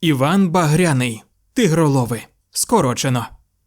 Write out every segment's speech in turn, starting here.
Іван Багряний, тигролови, скорочено.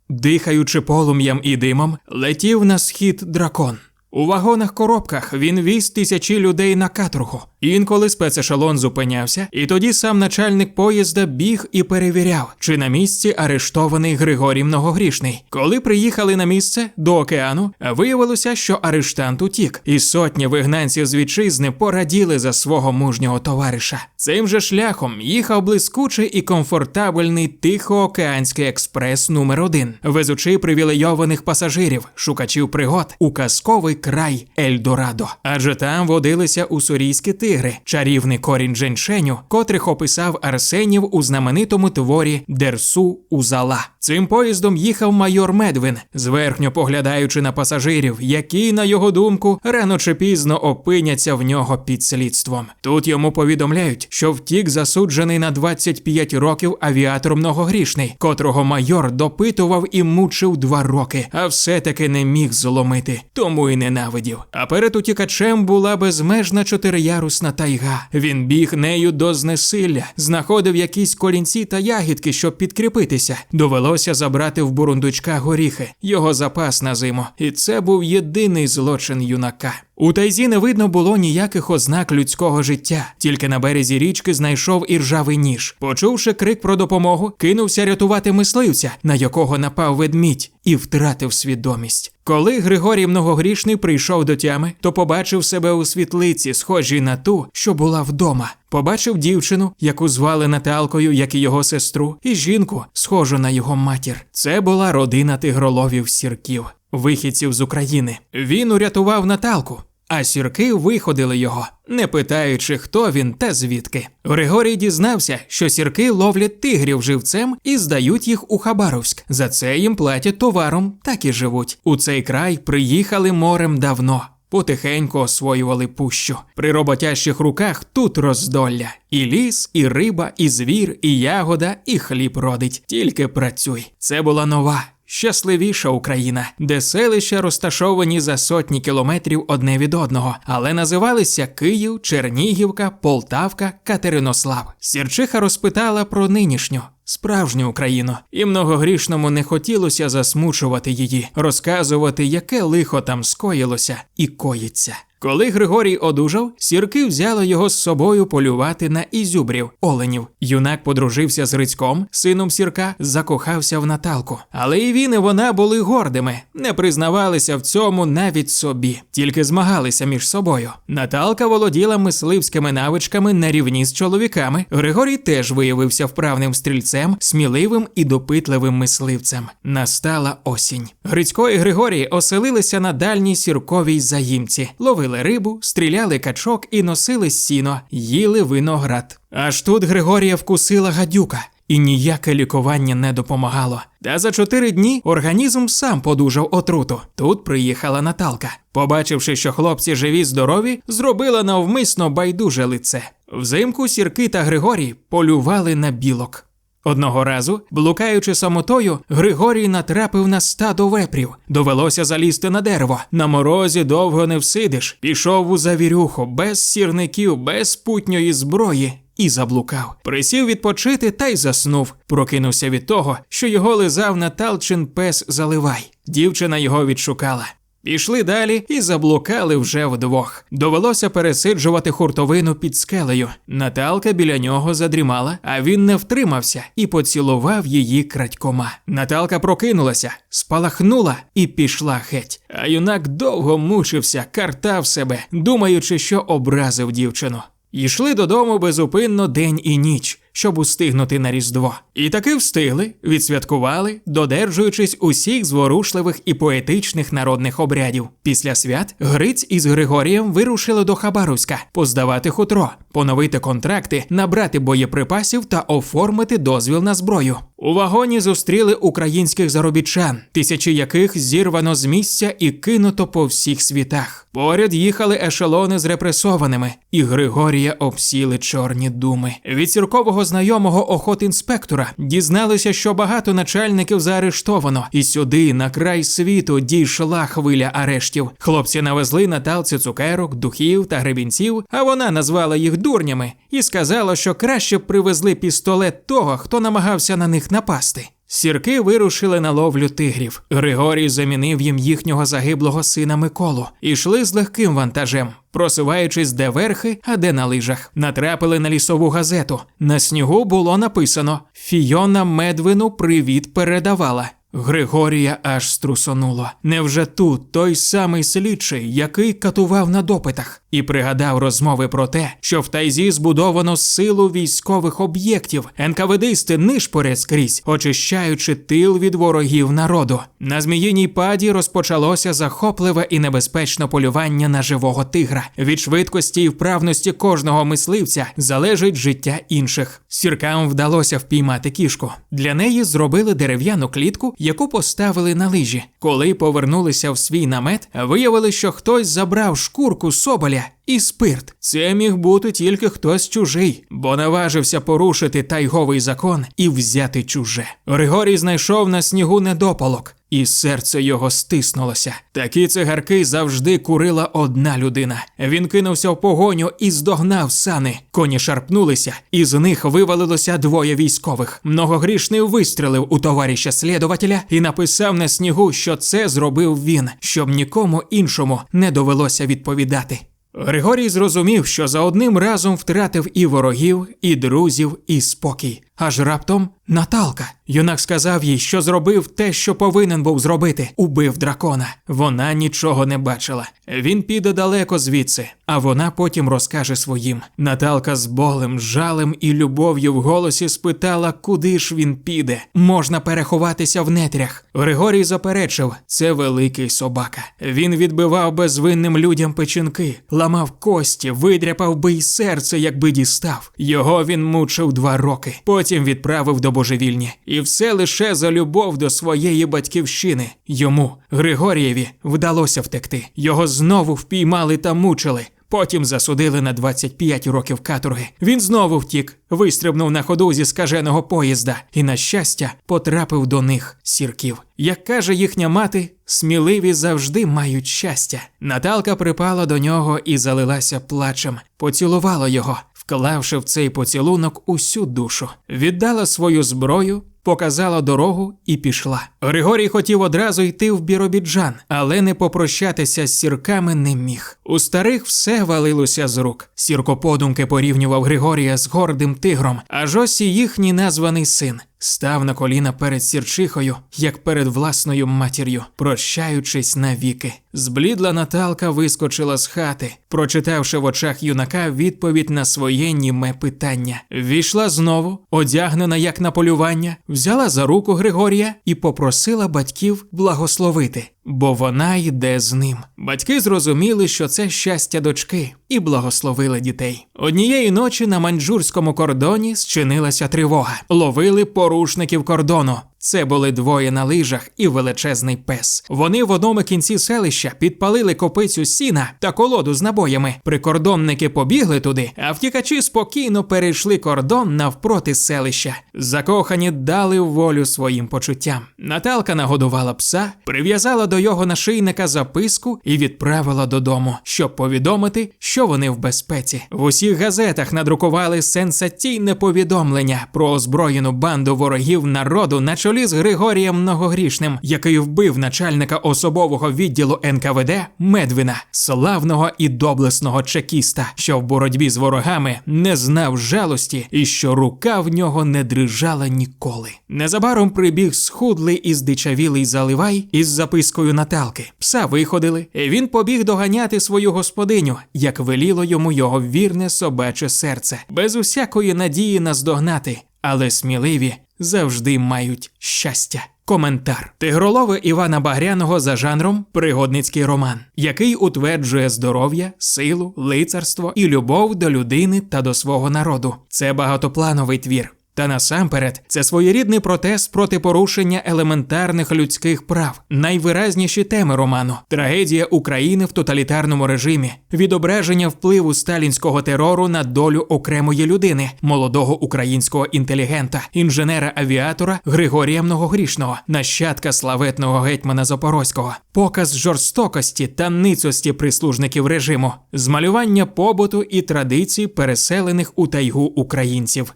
Дихаючи полум'ям і димом, летів на схід дракон. У вагонах-коробках він віз тисячі людей на каторгу. Інколи спецешелон зупинявся, і тоді сам начальник поїзда біг і перевіряв, чи на місці арештований Григорій Многогрішний. Коли приїхали на місце до океану, виявилося, що арештант утік, і сотні вигнанців з вітчизни пораділи за свого мужнього товариша. Цим же шляхом їхав блискучий і комфортабельний Тихоокеанський експрес номер 1 везучи привілейованих пасажирів, шукачів пригод у казковий край Ельдорадо. Адже там водилися уссурійські тигри, чарівний корінь женьшеню, котрих описав Арсенів у знаменитому творі Дерсу Узала. Цим поїздом їхав майор Медвин, зверхньо поглядаючи на пасажирів, які, на його думку, рано чи пізно опиняться в нього під слідством. Тут йому повідомляють, що втік засуджений на 25 років авіатор многогрішний, котрого майор допитував і мучив два роки, а все-таки не міг зломити, тому і ненавидів. А перед утікачем була безмежна чотириярусна тайга. Він біг нею до знесилля, знаходив якісь колінці та ягідки, щоб підкріпитися. Довелося забрати в бурундучка горіхи, його запас на зиму. І це був єдиний злочин юнака. У тайзі не видно було ніяких ознак людського життя, тільки на березі річки знайшов іржавий ніж. Почувши крик про допомогу, кинувся рятувати мисливця, на якого напав ведмідь, і втратив свідомість. Коли Григорій Многогрішний прийшов до тями, то побачив себе у світлиці, схожій на ту, що була вдома. Побачив дівчину, яку звали Наталкою, як і його сестру, і жінку, схожу на його матір. Це була родина тигроловів сірків, вихідців з України. Він урятував Наталку. А сірки виходили його, не питаючи, хто він та звідки. Григорій дізнався, що сірки ловлять тигрів живцем і здають їх у Хабаровськ. За це їм платять товаром, так і живуть. У цей край приїхали морем давно. Потихеньку освоювали пущу. При роботящих руках тут роздолля. І ліс, і риба, і звір, і ягода, і хліб родить. Тільки працюй. Це була нова. Щасливіша Україна, де селища розташовані за сотні кілометрів одне від одного, але називалися Київ, Чернігівка, Полтавка, Катеринослав. Сірчиха розпитала про нинішню. Справжню Україну, і многогрішному не хотілося засмучувати її, розказувати, яке лихо там скоїлося і коїться. Коли Григорій одужав, сірки взяли його з собою полювати на ізюбрів, оленів. Юнак подружився з Грицьком, сином сірка, закохався в Наталку. Але і він, і вона були гордими, не признавалися в цьому навіть собі, тільки змагалися між собою. Наталка володіла мисливськими навичками на рівні з чоловіками. Григорій теж виявився вправним стрільцем, сміливим і допитливим мисливцем. Настала осінь. Грицько і Григорій оселилися на дальній сірковій заїмці, ловили рибу, стріляли качок і носили сіно, їли виноград. Аж тут Григорія вкусила гадюка. І ніяке лікування не допомагало. Та за чотири дні організм сам подужав отруту. Тут приїхала Наталка. Побачивши, що хлопці живі здорові, зробила навмисно байдуже лице. Взимку сірки та Григорій полювали на білок. Одного разу, блукаючи самотою, Григорій натрапив на стадо вепрів. Довелося залізти на дерево. На морозі довго не всидиш. Пішов у завірюху, без сірників, без путньої зброї. І заблукав. Присів відпочити та й заснув. Прокинувся від того, що його лизав Наталчин пес Заливай. Дівчина його відшукала. Пішли далі і заблукали вже вдвох. Довелося пересиджувати хуртовину під скелею. Наталка біля нього задрімала, а він не втримався і поцілував її крадькома. Наталка прокинулася, спалахнула і пішла геть. А юнак довго мучився, картав себе, думаючи, що образив дівчину. Йшли додому безупинно день і ніч, щоб устигнути на Різдво. І таки встигли, відсвяткували, додержуючись усіх зворушливих і поетичних народних обрядів. Після свят Гриць із Григорієм вирушили до Хабаровська поздавати хутро, поновити контракти, набрати боєприпасів та оформити дозвіл на зброю. У вагоні зустріли українських заробітчан, тисячі яких зірвано з місця і кинуто по всіх світах. Поряд їхали ешелони з репресованими, і Григорія обсіли чорні думи. Від сіркового знайомого охотінспектора дізналися, що багато начальників заарештовано, і сюди, на край світу, дійшла хвиля арештів. Хлопці навезли Наталці цукерок, духів та гребінців, а вона назвала їх дурнями і сказала, що краще б привезли пістолет того, хто намагався на них напасти. Сірки вирушили на ловлю тигрів. Григорій замінив їм їхнього загиблого сина Миколу і йшли з легким вантажем, просуваючись де верхи, а де на лижах. Натрапили на лісову газету. На снігу було написано: Фіона Медвину привіт передавала. Григорія аж струсонуло. Невже тут той самий слідчий, який катував на допитах, і пригадав розмови про те, що в тайзі збудовано силу військових об'єктів, НКВДисти нишпорять скрізь, очищаючи тил від ворогів народу. На зміїній паді розпочалося захопливе і небезпечне полювання на живого тигра. Від швидкості і вправності кожного мисливця залежить життя інших. Сіркам вдалося впіймати кішку. Для неї зробили дерев'яну клітку яку поставили на лижі. Коли повернулися в свій намет, виявили, що хтось забрав шкурку соболя і спирт. Це міг бути тільки хтось чужий, бо наважився порушити тайговий закон і взяти чуже. Григорій знайшов на снігу недопалок. І серце його стиснулося. Такі цигарки завжди курила одна людина. Він кинувся в погоню і здогнав сани. Коні шарпнулися, і з них вивалилося двоє військових. Многогрішний вистрелив у товариша слідувателя і написав на снігу, що це зробив він, щоб нікому іншому не довелося відповідати. Григорій зрозумів, що за одним разом втратив і ворогів, і друзів, і спокій. Аж раптом Наталка. Юнак сказав їй, що зробив те, що повинен був зробити, убив дракона. Вона нічого не бачила. Він піде далеко звідси, а вона потім розкаже своїм. Наталка з болем, жалем і любов'ю в голосі спитала, куди ж він піде. Можна переховатися в нетрях. Григорій заперечив, це великий собака. Він відбивав безвинним людям печінки, ламав кості, видряпав би й серце, якби дістав. Його він мучив два роки. Потім відправив до божевільні. І все лише за любов до своєї батьківщини. Йому, Григорієві, вдалося втекти. Його знову впіймали та мучили. Потім засудили на 25 років каторги. Він знову втік, вистрибнув на ходу зі скаженого поїзда і, на щастя, потрапив до них сірків. Як каже їхня мати, сміливі завжди мають щастя. Наталка припала до нього і залилася плачем, поцілувала його, вклавши в цей поцілунок усю душу, віддала свою зброю. Показала дорогу і пішла. Григорій хотів одразу йти в Біробіджан, але не попрощатися з сірками не міг. У старих все валилося з рук. Сірко подумки порівнював Григорія з гордим тигром, аж ось і їхній названий син. Став на коліна перед сірчихою, як перед власною матір'ю, прощаючись навіки. Зблідла Наталка вискочила з хати, прочитавши в очах юнака відповідь на своє німе питання. Війшла знову, одягнена як на полювання, взяла за руку Григорія і попросила батьків благословити, бо вона йде з ним. Батьки зрозуміли, що це щастя дочки, і благословили дітей. Однієї ночі на маньчжурському кордоні зчинилася тривога. Ловили порушників кордону. Це були двоє на лижах і величезний пес. Вони в одному кінці селища підпалили копицю сіна та колоду з набоями. Прикордонники побігли туди, а втікачі спокійно перейшли кордон навпроти селища. Закохані дали волю своїм почуттям. Наталка нагодувала пса, прив'язала до його нашийника записку і відправила додому, щоб повідомити, що вони в безпеці. В усіх газетах надрукували сенсаційне повідомлення про озброєну банду ворогів народу на чолі чолі з Григорієм Многогрішним, який вбив начальника особового відділу НКВД Медвина, славного і доблесного чекіста, що в боротьбі з ворогами не знав жалості і що рука в нього не дрижала ніколи. Незабаром прибіг схудлий і здичавілий заливай із запискою Наталки. Пса виходили, і він побіг доганяти свою господиню, як веліло йому його вірне собаче серце, без усякої надії наздогнати, але сміливі завжди мають щастя. Коментар Тигролови Івана Багряного за жанром пригодницький роман, який утверджує здоров'я, силу, лицарство і любов до людини та до свого народу. Це багатоплановий твір. Та насамперед це своєрідний протест проти порушення елементарних людських прав, найвиразніші теми роману: трагедія України в тоталітарному режимі, відображення впливу сталінського терору на долю окремої людини, молодого українського інтелігента, інженера-авіатора Григорія Многогрішного, нащадка славетного гетьмана Запорозького, показ жорстокості та ницості прислужників режиму, змалювання побуту і традицій переселених у тайгу українців,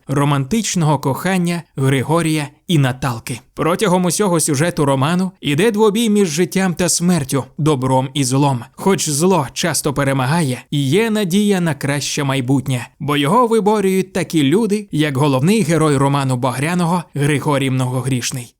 романтичного кохання Григорія і Наталки. Протягом усього сюжету роману іде двобій між життям та смертю, добром і злом. Хоч зло часто перемагає, є надія на краще майбутнє, бо його виборюють такі люди, як головний герой роману Багряного Григорій Многогрішний.